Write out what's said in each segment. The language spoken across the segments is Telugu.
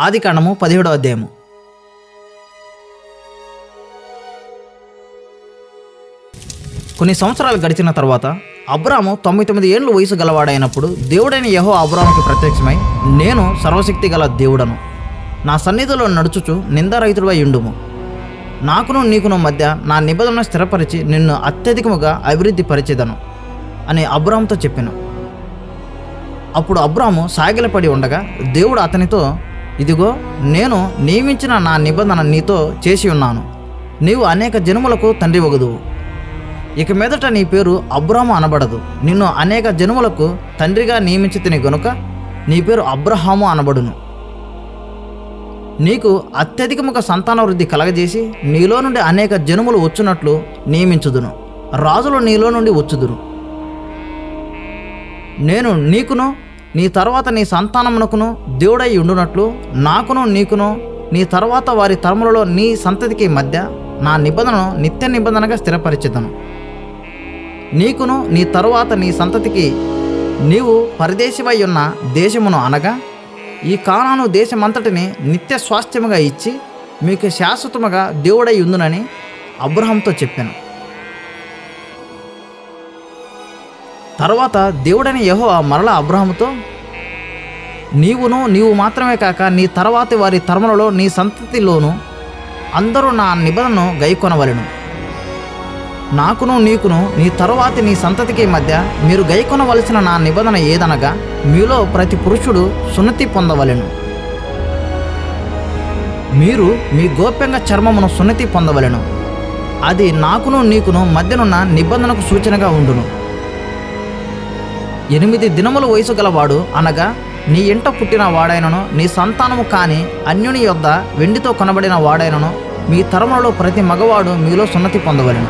ఆది కాండము పదిహేడో అధ్యాయము. కొన్ని సంవత్సరాలు గడిచిన తర్వాత అబ్రాము తొంభై తొమ్మిది ఏళ్ళు వయసు గలవాడైనప్పుడు దేవుడైన యహో అబ్రాముకి ప్రత్యక్షమై నేను సర్వశక్తి గల దేవుడను. నా సన్నిధిలో నడుచుచు నిందారహితుడివై ఉండుము. నాకును నీకును మధ్య నా నిబంధన స్థిరపరిచి నిన్ను అత్యధికముగా అభివృద్ధి పరిచేదను అని అబ్రాముతో చెప్పాను. అప్పుడు అబ్రాము సాగిలపడి ఉండగా దేవుడు అతనితో ఇదిగో నేను నియమించిన నా నిబంధన నీతో చేసి ఉన్నాను. నీవు అనేక జనుములకు తండ్రి ఒగదువు ఇక మీదట నీ పేరు అబ్రాము అనబడదు. నిన్ను అనేక జనుములకు తండ్రిగా నియమించితిని గనుక నీ పేరు అబ్రహాము అనబడును. నీకు అత్యధికముగా సంతాన వృద్ధి కలగజేసి నీలో నుండి అనేక జనుములు వచ్చునట్లు నియమించుదును. రాజులు నీలో నుండి వచ్చుదురు. నేను నీకును నీ తర్వాత నీ సంతానమునకును దేవుడై ఉండునట్లు నాకును నీకును నీ తర్వాత వారి తరములలో నీ సంతతికి మధ్య నా నిబంధనను నిత్య నిబంధనగా స్థిరపరిచితను నీకును నీ తరువాత నీ సంతతికి నీవు పరదేశివై ఉన్న దేశమును అనగా ఈ కానాను దేశమంతటిని నిత్య స్వాస్థ్యముగా ఇచ్చి మీకు శాశ్వతముగా దేవుడై ఉందునని అబ్రహంతో చెప్పాను. తర్వాత దేవుడని యహో మరల అబ్రహముతో నీవును నీవు మాత్రమే కాక నీ తర్వాతి వారి తరములలో నీ సంతతిలోను అందరూ నా నిబంధనను గైకొనవలెను. నాకును నీకును నీ తరువాతి నీ సంతతికి మధ్య మీరు గైకొనవలసిన నా నిబంధన ఏదనగా మీలో ప్రతి పురుషుడు సున్నతి పొందవలెను. మీరు మీ గోప్యంగా చర్మమును సున్నతి పొందవలెను. అది నాకును నీకును మధ్యనున్న నిబంధనకు సూచనగా ఉండును. ఎనిమిది దినముల వయసు గలవాడు అనగా నీ ఇంట పుట్టిన వాడైనను నీ సంతానము కాని అన్యుని యొద్ద వెండితో కొనబడిన వాడైనను మీ తరములలో ప్రతి మగవాడు మీలో సున్నతి పొందవలను.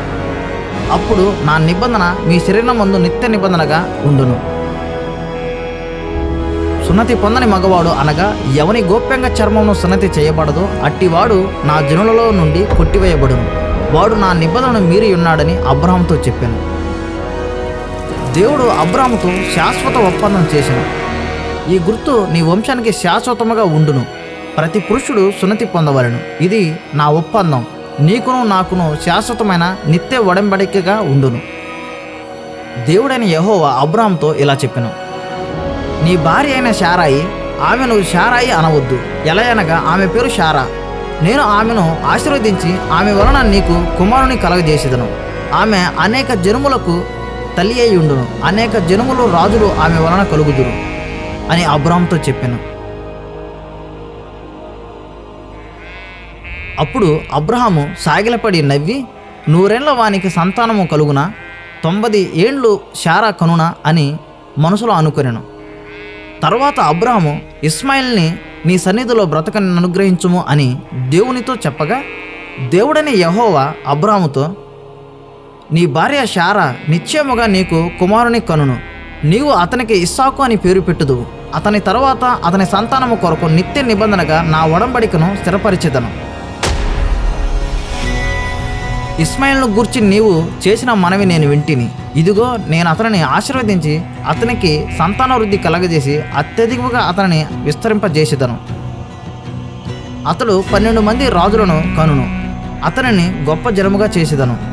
అప్పుడు నా నిబంధన మీ శరీరం ముందు నిత్య నిబంధనగా ఉండును. సున్నతి పొందని మగవాడు అనగా ఎవని గోప్యంగా చర్మమును సున్నతి చేయబడదో అట్టివాడు నా జనులలో నుండి కొట్టివేయబడును. వాడు నా నిబంధనను మీరి ఉన్నాడని అబ్రహంతో చెప్పాను. దేవుడు అబ్రాముతో శాశ్వత ఒప్పందం చేశాను ఈ గుర్తు నీ వంశానికి శాశ్వతముగా ఉండును. ప్రతి పురుషుడు సున్నతి పొందవలను. ఇది నా ఒప్పందం. నీకును నాకును శాశ్వతమైన నిత్య ఒడంబడికగా ఉండును. దేవుడైన యహోవా అబ్రామ్తో ఇలా చెప్పెను. నీ భార్య అయిన శారాయి ఆమెను శారాయి అనవద్దు. ఎలా అనగా ఆమె పేరు శారా. నేను ఆమెను ఆశీర్వదించి ఆమె వలన నీకు కుమారుని కలగజేసేదను. ఆమె అనేక జనుములకు తల్లి అయి ఉండును. అనేక జనుములు రాజులు ఆమె వలన కలుగుదురు అని అబ్రామ్తో చెప్పాను. అప్పుడు అబ్రహాము సాగిలపడి నవ్వి నూరేళ్ళ వానికి సంతానము కలుగున తొంభది ఏండ్లు శారా కనున? అని మనసులో అనుకునేను. తర్వాత అబ్రహాము ఇస్మాయిల్ని నీ సన్నిధిలో బ్రతకని అనుగ్రహించుము అని దేవునితో చెప్పగా దేవుడని యహోవా అబ్రాముతో నీ భార్య శారా నిశ్చయముగా నీకు కుమారుని కనును. నీవు అతనికి ఇస్సాకు అని పేరు పెట్టుదువు. అతని తర్వాత అతని సంతానము కొరకు నిత్య నిబంధనగా నా ఒడంబడికను స్థిరపరిచెదను. ఇస్మాయిల్ను గూర్చి నీవు చేసిన మనవి నేను వింటిని. ఇదిగో నేను అతనిని ఆశీర్వదించి అతనికి సంతానవృద్ధి కలగజేసి అత్యధికముగా అతనిని విస్తరింపజేసేదను. అతడు పన్నెండు మంది రాజులను కనును. అతనిని గొప్ప జనముగా చేసేదను.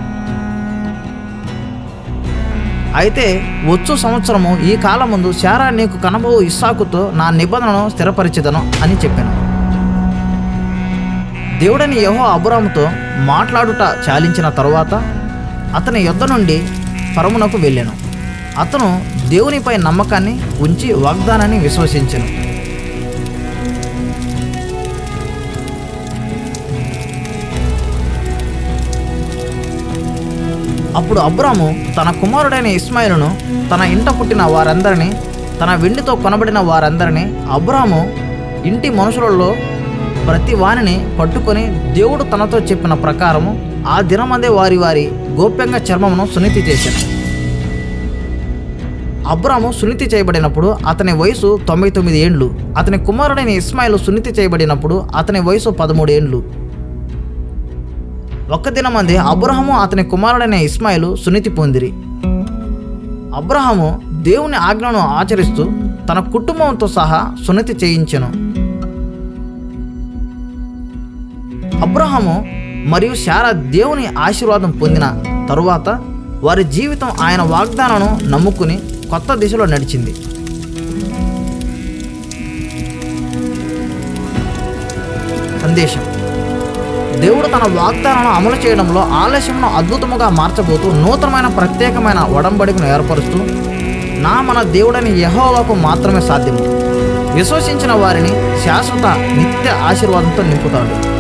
అయితే వచ్చు సంవత్సరము ఈ కాలం ముందు శారా నీకు కనబో ఇస్సాకుతో నా నిబంధనను స్థిరపరిచిదను అని చెప్పాను. దేవుడని యహో అబురాముతో మాట్లాడుట చాలించిన తరువాత అతని యుద్ధ నుండి పరమునకు వెళ్ళాను. అతను దేవునిపై నమ్మకాన్ని ఉంచి వాగ్దానాన్ని విశ్వసించాను. అప్పుడు అబ్రాము తన కుమారుడైన ఇస్మాయిలును తన ఇంట పుట్టిన వారందరినీ తన వెండితో కొనబడిన వారందరినీ అబ్రాము ఇంటి మనుషులలో ప్రతి వారిని పట్టుకొని దేవుడు తనతో చెప్పిన ప్రకారము ఆ దినమందే వారి వారి గోప్యంగా చర్మమును సున్నితి చేశాను. అబ్రాము సున్నితి చేయబడినప్పుడు అతని వయసు తొంభై తొమ్మిది ఏండ్లు. అతని కుమారుడైన ఇస్మాయిల్ సున్నితి చేయబడినప్పుడు అతని వయసు పదమూడు ఏండ్లు. ఒక్క దినమంది అబ్రహము అతని కుమారుడైన ఇస్మాయిలు సునీతి పొందిరి. అబ్రహము దేవుని ఆజ్ఞను ఆచరిస్తూ తన కుటుంబంతో సహా సున్నతి చేయించెను. అబ్రహము మరియు శారా దేవుని ఆశీర్వాదం పొందిన తరువాత వారి జీవితం ఆయన వాగ్దానాలను నమ్ముకుని కొత్త దిశలో నడిచింది. సందేశం దేవుడు తన వాగ్దానాలను అమలు చేయడంలో ఆలస్యంను అద్భుతముగా మార్చబోతూ నూతనమైన ప్రత్యేకమైన ఒడంబడికను ఏర్పరుస్తూ నా మన దేవుడని యహోవాకు మాత్రమే సాధ్యము. విశ్వసించిన వారిని శాశ్వత నిత్య ఆశీర్వాదంతో నింపుతాడు.